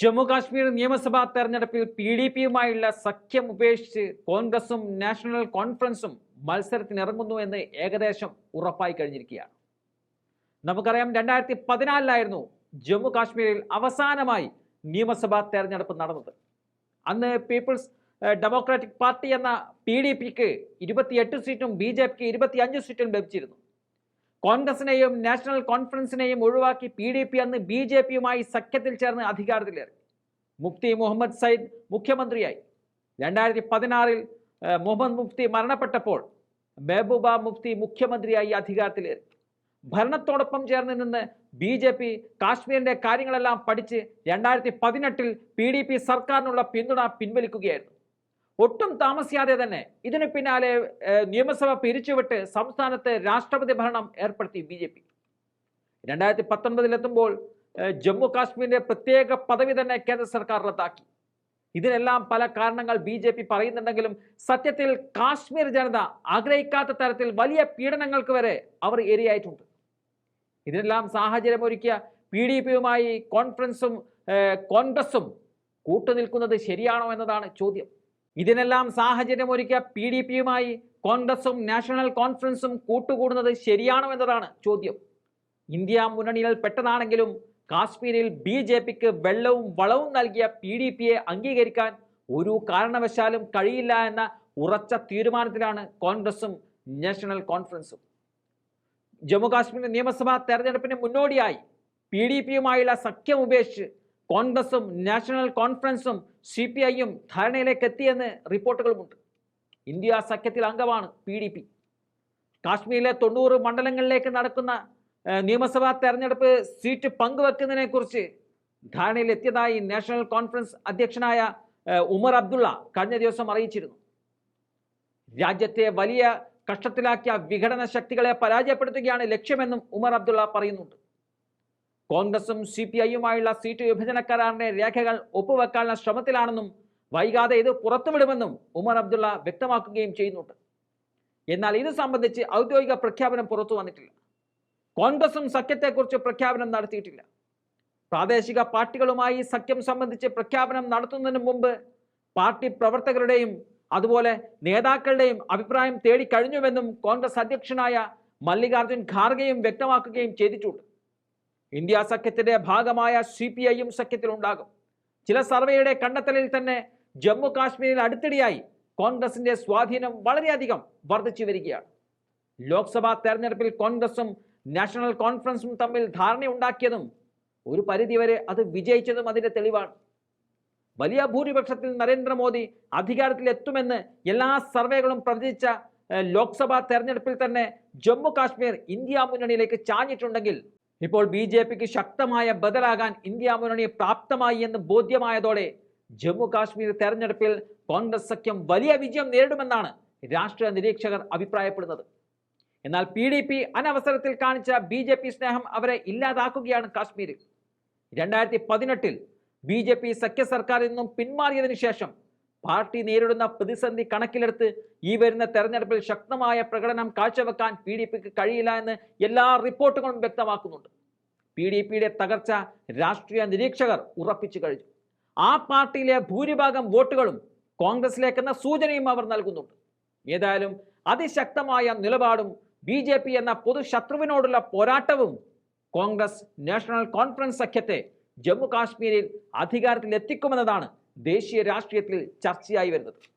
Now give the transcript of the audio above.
ജമ്മു കാശ്മീർ നിയമസഭാ തെരഞ്ഞെടുപ്പിൽ P D പിയുമായുള്ള സഖ്യം ഉപേക്ഷിച്ച് കോൺഗ്രസും നാഷണൽ കോൺഫറൻസും മത്സരത്തിനിറങ്ങുന്നു എന്ന് ഏകദേശം ഉറപ്പായി കഴിഞ്ഞിരിക്കുകയാണ്. നമുക്കറിയാം രണ്ടായിരത്തി പതിനാലിലായിരുന്നു ജമ്മു കാശ്മീരിൽ അവസാനമായി നിയമസഭാ തെരഞ്ഞെടുപ്പ് നടന്നത്. അന്ന് പീപ്പിൾസ് ഡെമോക്രാറ്റിക് പാർട്ടി എന്ന പി ഡി പിക്ക് ഇരുപത്തിയെട്ട് സീറ്റും ബി ജെ പിക്ക് ഇരുപത്തിയഞ്ച് സീറ്റും ലഭിച്ചിരുന്നു. കോൺഗ്രസിനെയും നാഷണൽ കോൺഫറൻസിനെയും ഒഴിവാക്കി പി ഡി പി അന്ന് ബി ജെ പിയുമായി സഖ്യത്തിൽ ചേർന്ന് അധികാരത്തിലേറി. മുഫ്തി മുഹമ്മദ് സയ്യിദ് മുഖ്യമന്ത്രിയായി. രണ്ടായിരത്തി പതിനാറിൽ മുഹമ്മദ് മുഫ്തി മരണപ്പെട്ടപ്പോൾ മെഹബൂബ മുഫ്തി മുഖ്യമന്ത്രിയായി അധികാരത്തിലേറി. ഭരണത്തോടൊപ്പം ചേർന്ന് നിന്ന് ബി ജെ പി കാശ്മീരിന്റെ കാര്യങ്ങളെല്ലാം പഠിച്ച് രണ്ടായിരത്തി പതിനെട്ടിൽ പി ഡി പി സർക്കാരിനുള്ള പിന്തുണ പിൻവലിക്കുകയായിരുന്നു. ഒട്ടും താമസിയാതെ തന്നെ ഇതിന് പിന്നാലെ നിയമസഭ പിരിച്ചുവിട്ട് സംസ്ഥാനത്ത് രാഷ്ട്രപതി ഭരണം ഏർപ്പെടുത്തി ബി ജെ പി. രണ്ടായിരത്തി പത്തൊൻപതിലെത്തുമ്പോൾ ജമ്മു കാശ്മീരിന്റെ പ്രത്യേക പദവി തന്നെ കേന്ദ്ര സർക്കാർ റദ്ദാക്കി. ഇതിനെല്ലാം പല കാരണങ്ങൾ ബി ജെ പി പറയുന്നുണ്ടെങ്കിലും സത്യത്തിൽ കാശ്മീർ ജനത ആഗ്രഹിക്കാത്ത തരത്തിൽ വലിയ പീഡനങ്ങൾക്ക് വരെ അവർ ഇരയായിട്ടുണ്ട് ഇതിനെല്ലാം സാഹചര്യമൊരുക്കിയ പി ഡി പിയുമായി കോൺഫറൻസും കോൺഗ്രസും കൂട്ടുനിൽക്കുന്നത് ശരിയാണോ എന്നതാണ് ചോദ്യം. ഇതിനെല്ലാം സാഹചര്യമൊരുക്കിയ പി ഡി പിയുമായി കോൺഗ്രസും നാഷണൽ കോൺഫറൻസും കൂട്ടുകൂടുന്നത് ശരിയാണോ എന്നതാണ് ചോദ്യം. ഇന്ത്യ മുന്നണിയിൽ പെട്ടതാണെങ്കിലും കാശ്മീരിൽ ബി ജെ പിക്ക് വെള്ളവും വളവും നൽകിയ പി ഡി പിയെ അംഗീകരിക്കാൻ ഒരു കാരണവശാലും കഴിയില്ല എന്ന ഉറച്ച തീരുമാനത്തിലാണ് കോൺഗ്രസും നാഷണൽ കോൺഫറൻസും. ജമ്മു കാശ്മീർ നിയമസഭാ തെരഞ്ഞെടുപ്പിന് മുന്നോടിയായി പി ഡി പിയുമായുള്ള സഖ്യം ഉപേക്ഷിച്ച് കോൺഗ്രസും നാഷണൽ കോൺഫറൻസും സി പി ഐയും ധാരണയിലേക്ക് എത്തിയെന്ന് റിപ്പോർട്ടുകളുമുണ്ട്. ഇന്ത്യ സഖ്യത്തിൽ അംഗമാണ് പി ഡി പി. കാശ്മീരിലെ തൊണ്ണൂറ് മണ്ഡലങ്ങളിലേക്ക് നടക്കുന്ന നിയമസഭാ തെരഞ്ഞെടുപ്പ് സീറ്റ് പങ്കുവെക്കുന്നതിനെക്കുറിച്ച് ധാരണയിൽ എത്തിയതായി നാഷണൽ കോൺഫറൻസ് അധ്യക്ഷനായ ഉമർ അബ്ദുള്ള കഴിഞ്ഞ ദിവസം അറിയിച്ചിരുന്നു. രാജ്യത്തെ വലിയ കഷ്ടത്തിലാക്കിയ വിഘടന ശക്തികളെ പരാജയപ്പെടുത്തുകയാണ് ലക്ഷ്യമെന്നും ഉമർ അബ്ദുള്ള പറയുന്നുണ്ട്. കോൺഗ്രസും സി പി ഐയുമായുള്ള സീറ്റ് വിഭജന കരാറിന്റെ രേഖകൾ ഒപ്പുവെക്കാനുള്ള ശ്രമത്തിലാണെന്നും വൈകാതെ ഇത് പുറത്തുവിടുമെന്നും ഉമർ അബ്ദുള്ള വ്യക്തമാക്കുകയും ചെയ്യുന്നുണ്ട്. എന്നാൽ ഇത് സംബന്ധിച്ച് ഔദ്യോഗിക പ്രഖ്യാപനം പുറത്തു വന്നിട്ടില്ല. കോൺഗ്രസും സഖ്യത്തെക്കുറിച്ച് പ്രഖ്യാപനം നടത്തിയിട്ടില്ല. പ്രാദേശിക പാർട്ടികളുമായി സഖ്യം സംബന്ധിച്ച് പ്രഖ്യാപനം നടത്തുന്നതിന് മുമ്പ് പാർട്ടി പ്രവർത്തകരുടെയും അതുപോലെ നേതാക്കളുടെയും അഭിപ്രായം തേടിക്കഴിഞ്ഞുവെന്നും കോൺഗ്രസ് അധ്യക്ഷനായ മല്ലികാർജുൻ ഖാർഗെയും വ്യക്തമാക്കുകയും ചെയ്തിട്ടുണ്ട്. ഇന്ത്യ സഖ്യത്തിന്റെ ഭാഗമായ സി പി ഐയും സഖ്യത്തിലുണ്ടാകും. ചില സർവേയുടെ കണ്ടെത്തലിൽ തന്നെ ജമ്മു കാശ്മീരിൽ അടുത്തിടെയായി കോൺഗ്രസിന്റെ സ്വാധീനം വളരെയധികം വർദ്ധിച്ചു വരികയാണ്. ലോക്സഭാ തെരഞ്ഞെടുപ്പിൽ കോൺഗ്രസും നാഷണൽ കോൺഫറൻസും തമ്മിൽ ധാരണയുണ്ടാക്കിയതും ഒരു പരിധിവരെ അത് വിജയിച്ചതും അതിന്റെ തെളിവാണ്. വലിയ ഭൂരിപക്ഷത്തിൽ നരേന്ദ്രമോദി അധികാരത്തിൽ എത്തുമെന്ന് എല്ലാ സർവേകളും പ്രവചിച്ച ലോക്സഭാ തെരഞ്ഞെടുപ്പിൽ തന്നെ ജമ്മു കാശ്മീർ ഇന്ത്യ മുന്നണിയിലേക്ക് ചാഞ്ഞിട്ടുണ്ടെങ്കിൽ ഇപ്പോൾ ബി ജെ പിക്ക് ശക്തമായ ബദലാകാൻ ഇന്ത്യ മുന്നണി പ്രാപ്തമായി എന്ന് ബോധ്യമായതോടെ ജമ്മു കാശ്മീർ തെരഞ്ഞെടുപ്പിൽ കോൺഗ്രസ് സഖ്യം വലിയ വിജയം നേരിടുമെന്നാണ് രാഷ്ട്രീയ നിരീക്ഷകർ അഭിപ്രായപ്പെടുന്നത്. എന്നാൽ പി ഡി പി അനവസരത്തിൽ കാണിച്ച ബി ജെ പി സ്നേഹം അവരെ ഇല്ലാതാക്കുകയാണ് കാശ്മീരിൽ. രണ്ടായിരത്തി പതിനെട്ടിൽ ബി ജെ പി സഖ്യ സർക്കാരിൽ നിന്നും പിന്മാറിയതിനു ശേഷം പാർട്ടി നേരിടുന്ന പ്രതിസന്ധി കണക്കിലെടുത്ത് ഈ വരുന്ന തെരഞ്ഞെടുപ്പിൽ ശക്തമായ പ്രകടനം കാഴ്ചവെക്കാൻ പി ഡി പിക്ക് കഴിയില്ല എന്ന് എല്ലാ റിപ്പോർട്ടുകളും വ്യക്തമാക്കുന്നുണ്ട്. പി ഡി പിയുടെ തകർച്ച രാഷ്ട്രീയ നിരീക്ഷകർ ഉറപ്പിച്ചു കഴിഞ്ഞു. ആ പാർട്ടിയിലെ ഭൂരിഭാഗം വോട്ടുകളും കോൺഗ്രസിലേക്കെന്ന സൂചനയും അവർ നൽകുന്നുണ്ട്. ഏതായാലും അതിശക്തമായ നിലപാടും ബി ജെ പി എന്ന പൊതുശത്രുവിനോടുള്ള പോരാട്ടവും കോൺഗ്രസ് നാഷണൽ കോൺഫറൻസ് സഖ്യത്തെ ജമ്മു കാശ്മീരിൽ അധികാരത്തിൽ എത്തിക്കുമെന്നതാണ് ദേശീയ രാഷ്ട്രീയത്തിൽ ചർച്ചയായി വരുന്നത്.